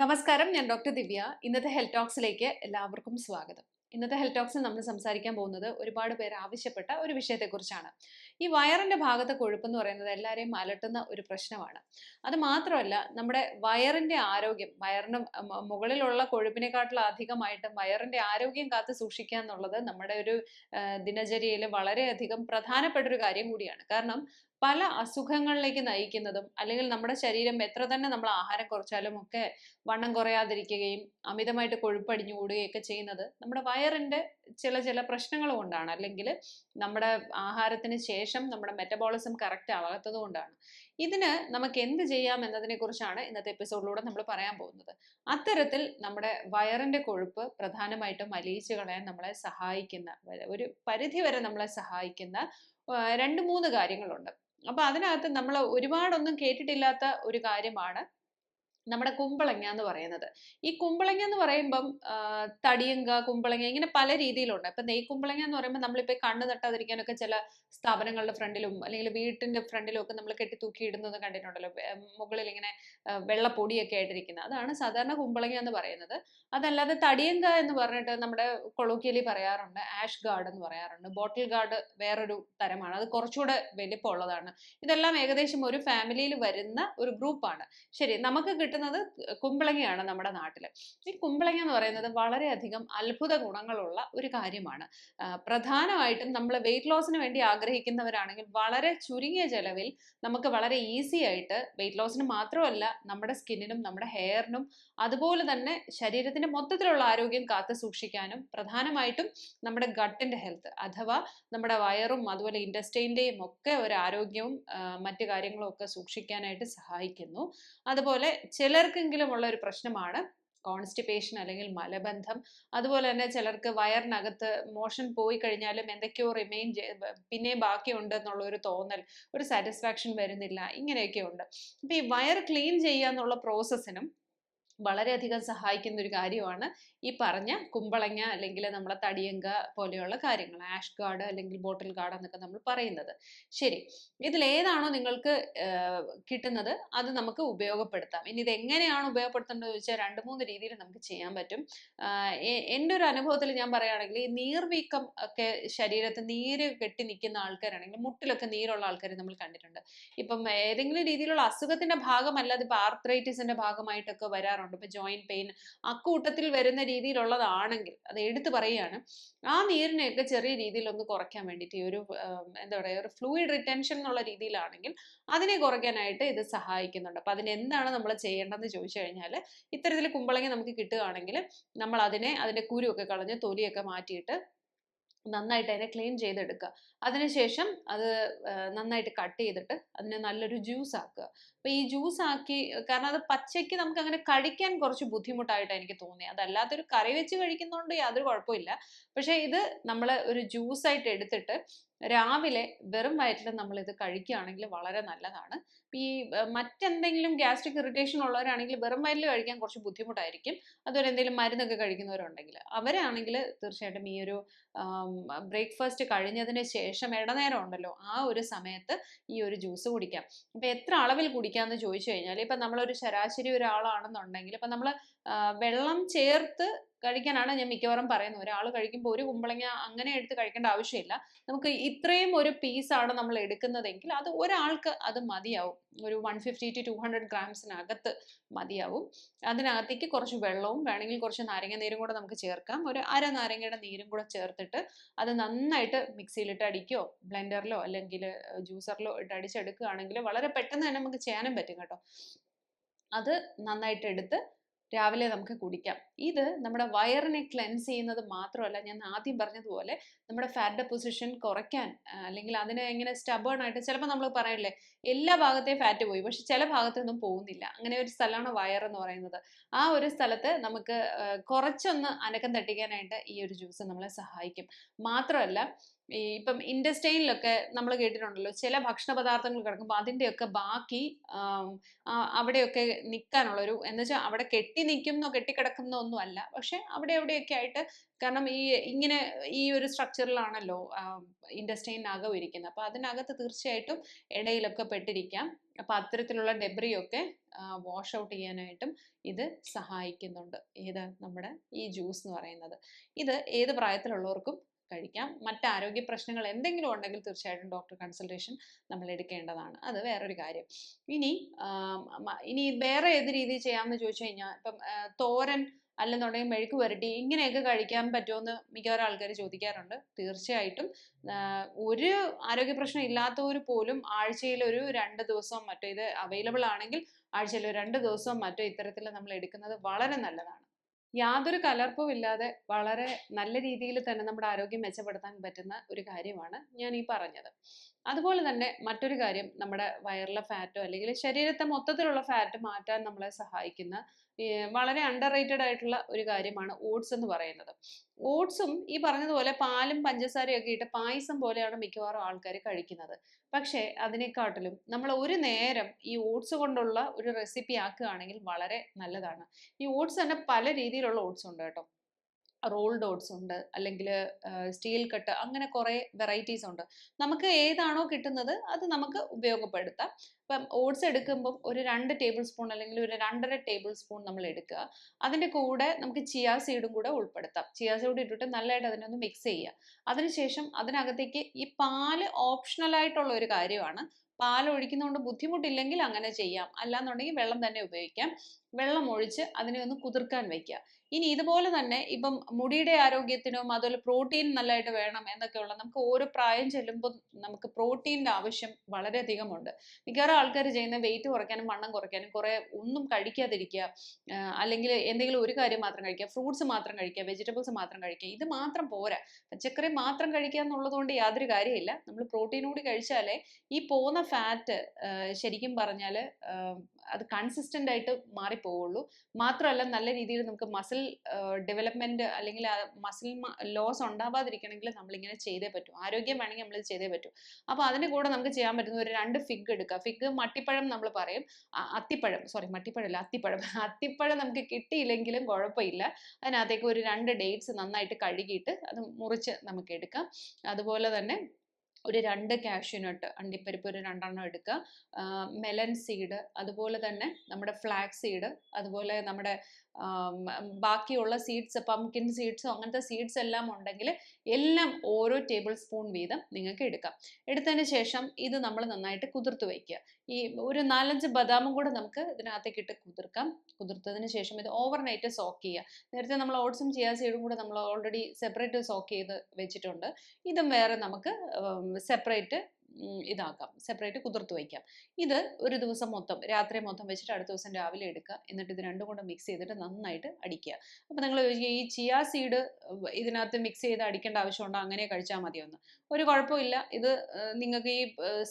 നമസ്കാരം ഞാൻ ഡോക്ടർ ദിവ്യ. ഇന്നത്തെ ഹെൽത്ത് ടോക്സിലേക്ക് എല്ലാവർക്കും സ്വാഗതം. ഇന്നത്തെ ഹെൽത്ത് ടോക്സിൽ നമ്മൾ സംസാരിക്കാൻ പോകുന്നത് ഒരുപാട് പേർ ആവശ്യപ്പെട്ട ഒരു വിഷയത്തെക്കുറിച്ചാണ്. ഈ വയറിന്റെ ഭാഗത്തെ കൊഴുപ്പ് എന്ന് പറയുന്നത് എല്ലാവരെയും അലട്ടുന്ന ഒരു പ്രശ്നമാണ്. അത് മാത്രമല്ല നമ്മുടെ വയറിന്റെ ആരോഗ്യം വയറിന് മുകളിലുള്ള കൊഴുപ്പിനെക്കാട്ടിലും അധികമായിട്ട് വയറിന്റെ ആരോഗ്യം കാത്തു സൂക്ഷിക്കുക എന്നുള്ളത് നമ്മുടെ ഒരു ദിനചര്യയിൽ വളരെയധികം പ്രധാനപ്പെട്ട ഒരു കാര്യം കൂടിയാണ്. കാരണം പല അസുഖങ്ങളിലേക്ക് നയിക്കുന്നതും അല്ലെങ്കിൽ നമ്മുടെ ശരീരം എത്ര തന്നെ നമ്മൾ ആഹാരം കുറച്ചാലും ഒക്കെ വണ്ണം കുറയാതിരിക്കുകയും അമിതമായിട്ട് കൊഴുപ്പടിഞ്ഞു കൂടുകയൊക്കെ ചെയ്യുന്നത് നമ്മുടെ വയറിന്റെ ചില ചില പ്രശ്നങ്ങൾ കൊണ്ടാണ്. അല്ലെങ്കിൽ നമ്മുടെ ആഹാരത്തിന് ശേഷം നമ്മുടെ മെറ്റബോളിസം കറക്റ്റ് ആവാത്തത് കൊണ്ടാണ്. ഇതിന് നമുക്ക് എന്ത് ചെയ്യാം എന്നതിനെ കുറിച്ചാണ് ഇന്നത്തെ എപ്പിസോഡിലൂടെ നമ്മൾ പറയാൻ പോകുന്നത്. അത്തരത്തിൽ നമ്മുടെ വയറിന്റെ കൊഴുപ്പ് പ്രധാനമായിട്ടും അലിയിച്ചു കളയാൻ നമ്മളെ സഹായിക്കുന്ന ഒരു പരിധി വരെ നമ്മളെ സഹായിക്കുന്ന രണ്ട് മൂന്ന് കാര്യങ്ങളുണ്ട്. അപ്പൊ അതിനകത്ത് നമ്മൾ ഒരുപാടൊന്നും കേട്ടിട്ടില്ലാത്ത ഒരു കാര്യമാണ് നമ്മുടെ കുമ്പളങ്ങ എന്ന് പറയുന്നത്. ഈ കുമ്പളങ്ങ എന്ന് പറയുമ്പം തടിയങ്ക കുമ്പളങ്ങ ഇങ്ങനെ പല രീതിയിലുണ്ട്. ഇപ്പൊ നെയ്ക്കുമ്പളങ്ങ എന്ന് പറയുമ്പോൾ നമ്മളിപ്പോ കണ്ണ് തട്ടാതിരിക്കാനൊക്കെ ചില സ്ഥാപനങ്ങളുടെ ഫ്രണ്ടിലും അല്ലെങ്കിൽ വീട്ടിന്റെ ഫ്രണ്ടിലും ഒക്കെ നമ്മൾ കെട്ടി തൂക്കി ഇടുന്നത് കണ്ടിട്ടുണ്ടല്ലോ. മുകളിൽ ഇങ്ങനെ വെള്ളപ്പൊടിയൊക്കെ ആയിട്ടിരിക്കുന്നത്. അതാണ് സാധാരണ കുമ്പളങ്ങ എന്ന് പറയുന്നത്. അതല്ലാതെ തടിയങ്ക എന്ന് പറഞ്ഞിട്ട് നമ്മുടെ കൊളോക്കിയലി പറയാറുണ്ട് ആഷ് ഗാർഡ് എന്ന് പറയാറുണ്ട്. ബോട്ടിൽ ഗാർഡ് വേറൊരു തരമാണ്. അത് കുറച്ചുകൂടെ വലിപ്പമുള്ളതാണ്. ഇതെല്ലാം ഏകദേശം ഒരു ഫാമിലിയിൽ വരുന്ന ഒരു ഗ്രൂപ്പാണ്. ശരി നമുക്ക് കിട്ടുന്നത് കുമ്പളങ്ങയാണ് നമ്മുടെ നാട്ടിൽ. ഈ കുമ്പളങ്ങ എന്ന് പറയുന്നത് വളരെയധികം അത്ഭുത ഗുണങ്ങളുള്ള ഒരു കാര്യമാണ്. പ്രധാനമായിട്ടും നമ്മൾ വെയിറ്റ് ലോസിന് വേണ്ടി ആഗ്രഹിക്കുന്നവരാണെങ്കിൽ വളരെ ചുരുങ്ങിയ ചെലവിൽ നമുക്ക് വളരെ ഈസി ആയിട്ട് വെയിറ്റ് ലോസിന് മാത്രമല്ല നമ്മുടെ സ്കിന്നിനും നമ്മുടെ ഹെയറിനും അതുപോലെ തന്നെ ശരീരത്തിന്റെ മൊത്തത്തിലുള്ള ആരോഗ്യം കാത്തു സൂക്ഷിക്കാനും പ്രധാനമായിട്ടും നമ്മുടെ ഗട്ടിന്റെ ഹെൽത്ത് അഥവാ നമ്മുടെ വയറും അതുപോലെ ഇൻഡസ്റ്റൈന്റെയും ഒക്കെ ഒരു ആരോഗ്യവും മറ്റു കാര്യങ്ങളും ഒക്കെ സൂക്ഷിക്കാനായിട്ട് സഹായിക്കുന്നു. അതുപോലെ ചിലർക്കെങ്കിലും ഉള്ള ഒരു പ്രശ്നമാണ് കോൺസ്റ്റിപ്പേഷൻ അല്ലെങ്കിൽ മലബന്ധം. അതുപോലെ തന്നെ ചിലർക്ക് വയറിനകത്ത് മോഷൻ പോയി കഴിഞ്ഞാലും എന്തൊക്കെയോ റിമെയിൻ പിന്നെ ബാക്കിയുണ്ട് എന്നുള്ള ഒരു തോന്നൽ ഒരു സാറ്റിസ്ഫാക്ഷൻ വരുന്നില്ല ഇങ്ങനെയൊക്കെ ഉണ്ട്. അപ്പൊ ഈ വയർ ക്ലീൻ ചെയ്യുക എന്നുള്ള പ്രോസസ്സിനും വളരെയധികം സഹായിക്കുന്ന ഒരു കാര്യമാണ് ഈ പറഞ്ഞ കുമ്പളങ്ങ അല്ലെങ്കിൽ നമ്മളെ തടിയങ്ക പോലെയുള്ള കാര്യങ്ങൾ ആഷ് ഗാർഡ് അല്ലെങ്കിൽ ബോട്ടിൽ ഗാർഡ് എന്നൊക്കെ നമ്മൾ പറയുന്നത്. ശരി ഇതിൽ ഏതാണോ നിങ്ങൾക്ക് കിട്ടുന്നത് അത് നമുക്ക് ഉപയോഗപ്പെടുത്താം. ഇനി ഇത് എങ്ങനെയാണ് ഉപയോഗപ്പെടുത്തേണ്ടത് ചോദിച്ചാൽ രണ്ട് മൂന്ന് രീതിയിൽ നമുക്ക് ചെയ്യാൻ പറ്റും. എന്റെ ഒരു അനുഭവത്തിൽ ഞാൻ പറയുകയാണെങ്കിൽ ഈ നീർവീക്കം ഒക്കെ ശരീരത്തിൽ നീര് കെട്ടി നിൽക്കുന്ന ആൾക്കാരാണെങ്കിൽ മുട്ടിലൊക്കെ നീരുള്ള ആൾക്കാരെ നമ്മൾ കണ്ടിട്ടുണ്ട്. ഇപ്പം ഏതെങ്കിലും രീതിയിലുള്ള അസുഖത്തിന്റെ ഭാഗമല്ലാതെ ഇപ്പൊ ആർത്രൈറ്റിസിന്റെ ഭാഗമായിട്ടൊക്കെ വരാറുണ്ട്. ഇപ്പൊ ജോയിന്റ് പെയിൻ അക്കൂട്ടത്തിൽ വരുന്ന രീതിയിലുള്ളതാണെങ്കിൽ അത് എടുത്തു പറയുകയാണ് ആ നീരിനെയൊക്കെ ചെറിയ രീതിയിൽ ഒന്ന് കുറയ്ക്കാൻ വേണ്ടിയിട്ട് ഈ ഒരു എന്താ പറയുക ഒരു ഫ്ലൂയിഡ് റിറ്റൻഷൻ എന്നുള്ള രീതിയിലാണെങ്കിൽ അതിനെ കുറയ്ക്കാനായിട്ട് ഇത് സഹായിക്കുന്നുണ്ട്. അപ്പൊ അതിനെന്താണ് നമ്മൾ ചെയ്യേണ്ടതെന്ന് ചോദിച്ചു കഴിഞ്ഞാൽ ഇത്തരത്തിൽ കുമ്പളങ്ങി നമുക്ക് കിട്ടുകയാണെങ്കിൽ നമ്മൾ അതിനെ അതിന്റെ കുരുവൊക്കെ കളഞ്ഞ് തൊലിയൊക്കെ മാറ്റിയിട്ട് നന്നായിട്ട് അതിനെ ക്ലീൻ ചെയ്തെടുക്കുക. അതിനുശേഷം അത് നന്നായിട്ട് കട്ട് ചെയ്തിട്ട് അതിനെ നല്ലൊരു ജ്യൂസ് ആക്കുക. അപ്പൊ ഈ ജ്യൂസ് ആക്കി കാരണം അത് പച്ചയ്ക്ക് നമുക്ക് അങ്ങനെ കഴിക്കാൻ കുറച്ച് ബുദ്ധിമുട്ടായിട്ട് എനിക്ക് തോന്നി അതല്ലാത്തൊരു കറി വെച്ച് കഴിക്കുന്നതുകൊണ്ട് യാതൊരു കുഴപ്പമില്ല. പക്ഷെ ഇത് നമ്മൾ ഒരു ജ്യൂസ് ആയിട്ട് എടുത്തിട്ട് രാവിലെ വെറും വയറ്റിൽ നമ്മൾ ഇത് കഴിക്കുകയാണെങ്കിൽ വളരെ നല്ലതാണ്. ഈ മറ്റെന്തെങ്കിലും ഗ്യാസ്ട്രിക് ഇറിറ്റേഷൻ ഉള്ളവരാണെങ്കിൽ വെറും വയറ്റിൽ കഴിക്കാൻ കുറച്ച് ബുദ്ധിമുട്ടായിരിക്കും. അതുപോലെ എന്തെങ്കിലും മരുന്നൊക്കെ കഴിക്കുന്നവരുണ്ടെങ്കിൽ അവരാണെങ്കിൽ തീർച്ചയായിട്ടും ഈ ഒരു ബ്രേക്ക്ഫാസ്റ്റ് കഴിഞ്ഞതിന് ശേഷം ഇടനേരം ഉണ്ടല്ലോ ആ ഒരു സമയത്ത് ഈ ഒരു ജ്യൂസ് കുടിക്കാം. അപ്പൊ എത്ര അളവിൽ കുടിക്കാന്ന് ചോദിച്ചു കഴിഞ്ഞാൽ ഇപ്പൊ നമ്മളൊരു ശരാശരി ഒരാളാണെന്നുണ്ടെങ്കിൽ ഇപ്പൊ നമ്മൾ വെള്ളം ചേർത്ത് കഴിക്കാനാണ് ഞാൻ മിക്കവാറും പറയുന്നത്. ഒരാൾ കഴിക്കുമ്പോൾ ഒരു കുമ്പളങ്ങ അങ്ങനെ എടുത്ത് കഴിക്കേണ്ട ആവശ്യമില്ല. നമുക്ക് ഇത്രയും ഒരു പീസാണ് നമ്മൾ എടുക്കുന്നതെങ്കിൽ അത് ഒരാൾക്ക് അത് മതിയാവും. ഒരു one fifty to two hundred ഗ്രാംസിനകത്ത് മതിയാവും. അതിനകത്തേക്ക് കുറച്ച് വെള്ളവും വേണമെങ്കിൽ കുറച്ച് നാരങ്ങ നീരും കൂടെ നമുക്ക് ചേർക്കാം. ഒരു അര നാരങ്ങയുടെ നീരും കൂടെ ചേർത്തിട്ട് അത് നന്നായിട്ട് മിക്സിയിലിട്ട് അടിക്കോ ബ്ലെൻഡറിലോ അല്ലെങ്കിൽ ജ്യൂസറിലോ ഇട്ട് അടിച്ചെടുക്കുകയാണെങ്കിൽ വളരെ പെട്ടെന്ന് തന്നെ നമുക്ക് ചെയ്യാനും പറ്റും കേട്ടോ. അത് നന്നായിട്ട് എടുത്ത് രാവിലെ നമുക്ക് കുടിക്കാം. ഇത് നമ്മുടെ വയറിനെ ക്ലെൻസ് ചെയ്യുന്നത് മാത്രമല്ല ഞാൻ ആദ്യം പറഞ്ഞതുപോലെ നമ്മുടെ ഫാറ്റ് ഡെപ്പോസിഷൻ കുറയ്ക്കാൻ അല്ലെങ്കിൽ അതിനെ എങ്ങനെ സ്റ്റബേൺ ആയിട്ട് ചിലപ്പോൾ നമ്മൾ പറയില്ലേ എല്ലാ ഭാഗത്തെയും ഫാറ്റ് പോയി പക്ഷെ ചില ഭാഗത്തൊന്നും പോകുന്നില്ല. അങ്ങനെ ഒരു സ്ഥലമാണ് വയർ എന്ന് പറയുന്നത്. ആ ഒരു സ്ഥലത്ത് നമുക്ക് കുറച്ചൊന്ന് അനക്കം തട്ടിക്കാനായിട്ട് ഈ ഒരു ജ്യൂസ് നമ്മളെ സഹായിക്കും. മാത്രമല്ല ഈ ഇപ്പം ഇൻഡസ്റ്റൈനിലൊക്കെ നമ്മൾ കേട്ടിട്ടുണ്ടല്ലോ ചില ഭക്ഷണ പദാർത്ഥങ്ങൾ കിടക്കുമ്പോൾ അതിന്റെയൊക്കെ ബാക്കി അവിടെയൊക്കെ നിൽക്കാനുള്ള ഒരു എന്ന് വെച്ചാൽ അവിടെ കെട്ടി നിൽക്കുന്നോ കെട്ടിക്കിടക്കുന്നോ ഒന്നും അല്ല. പക്ഷെ അവിടെ എവിടെയൊക്കെ ആയിട്ട് കാരണം ഈ ഇങ്ങനെ ഈ ഒരു സ്ട്രക്ചറിലാണല്ലോ ഇൻഡസ്ട്രീനകം ഇരിക്കുന്നത്. അപ്പോൾ അതിനകത്ത് തീർച്ചയായിട്ടും ഇടയിലൊക്കെ പെട്ടിരിക്കാം. അപ്പം അത്തരത്തിലുള്ള ഡെബ്രിയൊക്കെ വാഷ് ഔട്ട് ചെയ്യാനായിട്ടും ഇത് സഹായിക്കുന്നുണ്ട്. ഏത് നമ്മുടെ ഈ ജ്യൂസ് എന്ന് പറയുന്നത്. ഇത് ഏത് പ്രായത്തിലുള്ളവർക്കും കഴിക്കാം. മറ്റ് ആരോഗ്യ പ്രശ്നങ്ങൾ എന്തെങ്കിലും ഉണ്ടെങ്കിൽ തീർച്ചയായിട്ടും ഡോക്ടർ കൺസൾട്ടേഷൻ നമ്മൾ എടുക്കേണ്ടതാണ്. അത് വേറൊരു കാര്യം. ഇനി ഇനി വേറെ ഏത് രീതിയിൽ ചെയ്യാമെന്ന് ചോദിച്ചു കഴിഞ്ഞാൽ ഇപ്പം തോരൻ അല്ലെന്നുണ്ടെങ്കിൽ മെഴുക്ക് പുരട്ടി ഇങ്ങനെയൊക്കെ കഴിക്കാൻ പറ്റുമെന്ന് മിക്കവാറും ആൾക്കാർ ചോദിക്കാറുണ്ട്. തീർച്ചയായിട്ടും ഒരു ആരോഗ്യ പ്രശ്നം ഇല്ലാത്തവർ പോലും ആഴ്ചയിൽ ഒരു രണ്ട് ദിവസം മറ്റോ ഇത് അവൈലബിൾ ആണെങ്കിൽ ആഴ്ചയിൽ ഒരു രണ്ട് ദിവസം മറ്റോ ഇത്തരത്തിൽ നമ്മൾ എടുക്കുന്നത് വളരെ നല്ലതാണ്. യാതൊരു കലർപ്പും ഇല്ലാതെ വളരെ നല്ല രീതിയിൽ തന്നെ നമ്മുടെ ആരോഗ്യം മെച്ചപ്പെടുത്താൻ പറ്റുന്ന ഒരു കാര്യമാണ് ഞാൻ ഈ പറഞ്ഞത്. അതുപോലെ തന്നെ മറ്റൊരു കാര്യം നമ്മുടെ വയറിലെ ഫാറ്റോ അല്ലെങ്കിൽ ശരീരത്തെ മൊത്തത്തിലുള്ള ഫാറ്റ് മാറ്റാൻ നമ്മളെ സഹായിക്കുന്ന വളരെ അണ്ടർ റേറ്റഡ് ആയിട്ടുള്ള ഒരു കാര്യമാണ് ഓട്സ് എന്ന് പറയുന്നത്. ഓട്സും ഈ പറഞ്ഞതുപോലെ പാലും പഞ്ചസാരയും ഒക്കെ ഇട്ട് പായസം പോലെയാണ് മിക്കവാറും ആൾക്കാർ കഴിക്കുന്നത്. പക്ഷേ അതിനെക്കാട്ടിലും നമ്മൾ ഒരു നേരം ഈ ഓട്സ് കൊണ്ടുള്ള ഒരു റെസിപ്പി ആക്കുകയാണെങ്കിൽ വളരെ നല്ലതാണ്. ഈ ഓട്സ് തന്നെ പല രീതിയിലുള്ള ഓട്സ് ഉണ്ട് കേട്ടോ. റോൾഡ് ഡോട്ട്സ് ഉണ്ട് അല്ലെങ്കിൽ സ്റ്റീൽ കട്ട് അങ്ങനെ കുറേ വെറൈറ്റീസ് ഉണ്ട്. നമുക്ക് ഏതാണോ കിട്ടുന്നത് അത് നമുക്ക് ഉപയോഗപ്പെടുത്താം. ഇപ്പം ഓട്സ് എടുക്കുമ്പം ഒരു രണ്ട് ടേബിൾ സ്പൂൺ അല്ലെങ്കിൽ ഒരു രണ്ടര ടേബിൾ സ്പൂൺ നമ്മൾ എടുക്കുക. അതിന്റെ കൂടെ നമുക്ക് ചിയാ സീഡും കൂടെ ഉൾപ്പെടുത്താം. ചിയാ സീഡ് ഇട്ടിട്ട് നല്ലതായിട്ട് അതിനെ ഒന്ന് മിക്സ് ചെയ്യുക. അതിനുശേഷം അതിനകത്തേക്ക് ഈ പാൽ ഓപ്ഷണലായിട്ടുള്ള ഒരു കാര്യമാണ്. പാൽ ഒഴിക്കുന്നതുകൊണ്ട് ബുദ്ധിമുട്ടില്ലെങ്കിൽ അങ്ങനെ ചെയ്യാം. അല്ലാന്നുണ്ടെങ്കിൽ വെള്ളം തന്നെ ഉപയോഗിക്കാം. വെള്ളം ഒഴിച്ച് അതിനെ ഒന്ന് കുതിർക്കാൻ വെക്കുക ഇനി ഇതുപോലെ തന്നെ ഇപ്പം മുടിയുടെ ആരോഗ്യത്തിനും അതുപോലെ പ്രോട്ടീൻ നല്ലതായിട്ട് വേണം എന്നൊക്കെയുള്ള നമുക്ക് ഓരോ പ്രായം ചെല്ലുമ്പോൾ നമുക്ക് പ്രോട്ടീന്റെ ആവശ്യം വളരെയധികം ഉണ്ട് മിക്കവാറും ആൾക്കാർ ചെയ്യുന്ന വെയിറ്റ് കുറയ്ക്കാനും വണ്ണം കുറയ്ക്കാനും കുറേ ഒന്നും കഴിക്കാതിരിക്കുക അല്ലെങ്കിൽ എന്തെങ്കിലും ഒരു കാര്യം മാത്രം കഴിക്കുക ഫ്രൂട്ട്സ് മാത്രം കഴിക്കുക വെജിറ്റബിൾസ് മാത്രം കഴിക്കുക ഇത് മാത്രം പോരാ. പച്ചക്കറി മാത്രം കഴിക്കുക എന്നുള്ളതുകൊണ്ട് യാതൊരു കാര്യമില്ല. നമ്മൾ പ്രോട്ടീൻ കൂടി കഴിച്ചാലേ ഈ പോകുന്ന ഫാറ്റ് ശരിക്കും പറഞ്ഞാൽ അത് കൺസിസ്റ്റന്റ് ആയിട്ട് മാറിപ്പോവുള്ളൂ. മാത്രമല്ല നല്ല രീതിയിൽ നമുക്ക് മസിൽ ഡെവലപ്മെന്റ് അല്ലെങ്കിൽ മസിൽ ലോസ് ഉണ്ടാവാതിരിക്കണമെങ്കിൽ നമ്മളിങ്ങനെ ചെയ്തേ പറ്റൂ. ആരോഗ്യം വേണമെങ്കിൽ നമ്മൾ ചെയ്തേ പറ്റൂ. അപ്പോൾ അതിന്റെ കൂടെ നമുക്ക് ചെയ്യാൻ പറ്റുന്ന ഒരു രണ്ട് ഫിഗ് എടുക്കുക ഫിഗ് മട്ടിപ്പഴം നമ്മൾ പറയും. അത്തിപ്പഴം സോറി മട്ടിപ്പഴമല്ല അത്തിപ്പഴം. അത്തിപ്പഴം നമുക്ക് കിട്ടിയില്ലെങ്കിലും കുഴപ്പമില്ല. അതിനകത്തേക്ക് ഒരു രണ്ട് ഡേറ്റ്സ് നന്നായിട്ട് കഴുകിയിട്ട് അത് മുറിച്ച് നമുക്ക് എടുക്കാം. അതുപോലെ തന്നെ ഒരു രണ്ട് കാഷ്യൂനട്ട് അണ്ടിപ്പരിപ്പ് ഒരു രണ്ടെണ്ണം എടുക്കുക. മെലൻ സീഡ് അതുപോലെ തന്നെ നമ്മുടെ ഫ്ലാക്സ് സീഡ് അതുപോലെ നമ്മുടെ ബാക്കിയുള്ള സീഡ്സ് പംകിൻ സീഡ്സോ അങ്ങനത്തെ സീഡ്സ് എല്ലാം ഉണ്ടെങ്കിൽ എല്ലാം ഓരോ ടേബിൾ സ്പൂൺ വീതം നിങ്ങൾക്ക് എടുക്കാം. എടുത്തതിന് ശേഷം ഇത് നമ്മൾ നന്നായിട്ട് കുതിർത്ത് വയ്ക്കുക. ഈ ഒരു നാലഞ്ച് ബദാമും കൂടെ നമുക്ക് ഇതിനകത്തേക്ക് ഇട്ട് കുതിർക്കാം. കുതിർത്തതിന് ശേഷം ഇത് ഓവർനൈറ്റ് സോക്ക് ചെയ്യുക. നേരത്തെ നമ്മൾ ഓട്സും ചിയാ സീഡും കൂടെ നമ്മൾ ഓൾറെഡി സെപ്പറേറ്റ് സോക്ക് ചെയ്ത് വെച്ചിട്ടുണ്ട്. ഇതും വേറെ നമുക്ക് സെപ്പറേറ്റ് ഇതാക്കാം. സെപ്പറേറ്റ് കുതിർത്ത് വയ്ക്കാം. ഇത് ഒരു ദിവസം മൊത്തം രാത്രി മൊത്തം വെച്ചിട്ട് അടുത്ത ദിവസം രാവിലെ എടുക്കുക. എന്നിട്ട് ഇത് രണ്ടും കൂടെ മിക്സ് ചെയ്തിട്ട് നന്നായിട്ട് അടിക്കുക. അപ്പോൾ നിങ്ങൾ ചോദിക്കുക ഈ ചിയാ സീഡ് ഇതിനകത്ത് മിക്സ് ചെയ്ത് അടിക്കേണ്ട ആവശ്യമുണ്ടോ? അങ്ങനെ കഴിച്ചാൽ മതിയൊന്ന്. ഒരു കുഴപ്പമില്ല. ഇത് നിങ്ങൾക്ക് ഈ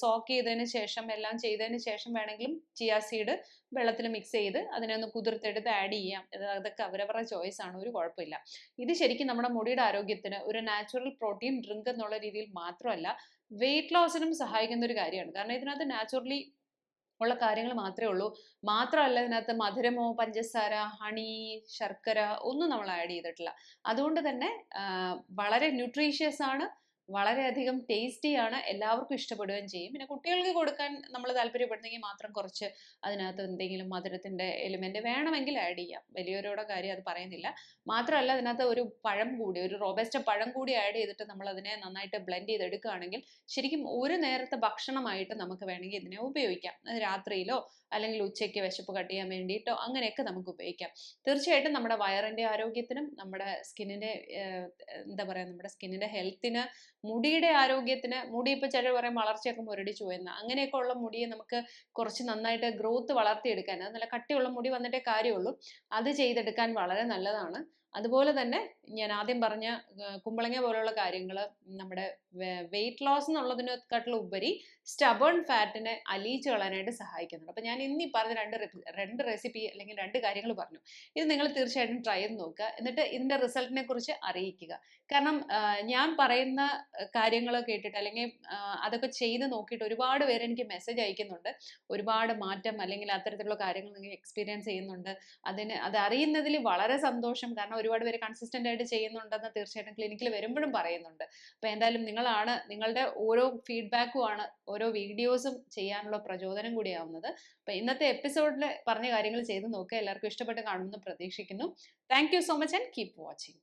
സോക്ക് ചെയ്തതിന് ശേഷം എല്ലാം ചെയ്തതിന് ശേഷം വേണമെങ്കിലും ചിയാ സീഡ് വെള്ളത്തിൽ മിക്സ് ചെയ്ത് അതിനെ ഒന്ന് കുതിർത്തെടുത്ത് ആഡ് ചെയ്യാം. അതൊക്കെ അവരവരുടെ ചോയ്സ് ആണ്. ഒരു കുഴപ്പമില്ല. ഇത് ശരിക്കും നമ്മുടെ മുടിയുടെ ആരോഗ്യത്തിന് ഒരു നാച്ചുറൽ പ്രോട്ടീൻ ഡ്രിങ്ക് എന്നുള്ള രീതിയിൽ മാത്രമല്ല വെയിറ്റ് ലോസിനും സഹായിക്കുന്ന ഒരു കാര്യമാണ്. കാരണം ഇതിനകത്ത് നാച്ചുറലി ഉള്ള കാര്യങ്ങൾ മാത്രമേ ഉള്ളൂ. മാത്രമല്ല ഇതിനകത്ത് മധുരമോ പഞ്ചസാര ഹണി ശർക്കര ഒന്നും നമ്മൾ ആഡ് ചെയ്തിട്ടില്ല. അതുകൊണ്ട് തന്നെ വളരെ ന്യൂട്രീഷ്യസ് ആണ് വളരെയധികം ടേസ്റ്റി ആണ് എല്ലാവർക്കും ഇഷ്ടപ്പെടുകയും ചെയ്യും. പിന്നെ കുട്ടികൾക്ക് കൊടുക്കാൻ നമ്മൾ താല്പര്യപ്പെടുന്നെങ്കിൽ മാത്രം കുറച്ച് അതിനകത്ത് എന്തെങ്കിലും മധുരത്തിന്റെ എലിമെന്റ് വേണമെങ്കിൽ ആഡ് ചെയ്യാം. വലിയവരോടെ കാര്യം അത് പറയുന്നില്ല. മാത്രമല്ല അതിനകത്ത് ഒരു പഴം കൂടി ഒരു റോബസ്റ്റ് പഴം കൂടി ആഡ് ചെയ്തിട്ട് നമ്മൾ അതിനെ നന്നായിട്ട് ബ്ലെൻഡ് ചെയ്തെടുക്കുകയാണെങ്കിൽ ശരിക്കും ഒരു നേരത്തെ ഭക്ഷണമായിട്ട് നമുക്ക് വേണമെങ്കിൽ ഇതിനെ ഉപയോഗിക്കാം. രാത്രിയിലോ അല്ലെങ്കിൽ ഉച്ചയ്ക്ക് വിശപ്പ് കട്ട് ചെയ്യാൻ വേണ്ടിയിട്ടോ അങ്ങനെയൊക്കെ നമുക്ക് ഉപയോഗിക്കാം. തീർച്ചയായിട്ടും നമ്മുടെ വയറിന്റെ ആരോഗ്യത്തിനും നമ്മുടെ സ്കിന്നിന്റെ എന്താ പറയുക നമ്മുടെ സ്കിന്നിന്റെ ഹെൽത്തിന് മുടിയുടെ ആരോഗ്യത്തിന് മുടി ഇപ്പോൾ ചിലർ പറയും വളർച്ചയൊക്കെ മുരടിച്ചു എന്ന് അങ്ങനെയൊക്കെ ഉള്ള മുടിയെ നമുക്ക് കുറച്ച് നന്നായിട്ട് ഗ്രോത്ത് വളർത്തിയെടുക്കാൻ അത് നല്ല കട്ടിയുള്ള മുടി വന്നിട്ടേ കാര്യമുള്ളൂ. അത് ചെയ്തെടുക്കാൻ വളരെ നല്ലതാണ്. അതുപോലെ തന്നെ ഞാൻ ആദ്യം പറഞ്ഞ കുമ്പളങ്ങ പോലുള്ള കാര്യങ്ങൾ നമ്മുടെ വെയിറ്റ് ലോസ് എന്നുള്ളതിനെക്കാട്ടിലും ഉപരി സ്റ്റബേൺ ഫാറ്റിനെ അലിയിച്ച് കളയാനായിട്ട് സഹായിക്കുന്നുണ്ട്. അപ്പോൾ ഞാൻ ഇന്നീ പറഞ്ഞ രണ്ട് രണ്ട് റെസിപ്പി അല്ലെങ്കിൽ രണ്ട് കാര്യങ്ങൾ പറഞ്ഞു. ഇത് നിങ്ങൾ തീർച്ചയായിട്ടും ട്രൈ ചെയ്ത് നോക്കുക. എന്നിട്ട് ഇതിന്റെ റിസൾട്ടിനെ കുറിച്ച് അറിയിക്കുക. കാരണം ഞാൻ പറയുന്ന കാര്യങ്ങൾ കേട്ടിട്ട് അല്ലെങ്കിൽ അതൊക്കെ ചെയ്ത് നോക്കിയിട്ട് ഒരുപാട് പേര് എനിക്ക് മെസ്സേജ് അയക്കുന്നുണ്ട്. ഒരുപാട് മാറ്റം അല്ലെങ്കിൽ അത്തരത്തിലുള്ള കാര്യങ്ങൾ നിങ്ങൾ എക്സ്പീരിയൻസ് ചെയ്യുന്നുണ്ട്. അതിന് അത് അറിയുന്നതിൽ വളരെ സന്തോഷം. കാരണം ഒരുപാട് പേര് കൺസിസ്റ്റന്റ് ആയിട്ട് ചെയ്യുന്നുണ്ടെന്ന് തീർച്ചയായിട്ടും ക്ലിനിക്കിൽ വരുമ്പോഴും പറയുന്നുണ്ട്. അപ്പോൾ എന്തായാലും നിങ്ങളാണ് നിങ്ങളുടെ ഓരോ ഫീഡ്ബാക്കും ആണ് ഓരോ വീഡിയോസും ചെയ്യാനുള്ള പ്രചോദനം കൂടിയാവുന്നത് അപ്പോൾ ഇന്നത്തെ എപ്പിസോഡിൽ പറഞ്ഞ കാര്യങ്ങൾ ചെയ്ത് നോക്കുക. എല്ലാവർക്കും ഇഷ്ടപ്പെട്ട് കാണുമെന്ന് പ്രതീക്ഷിക്കുന്നു. Thank so much and keep watching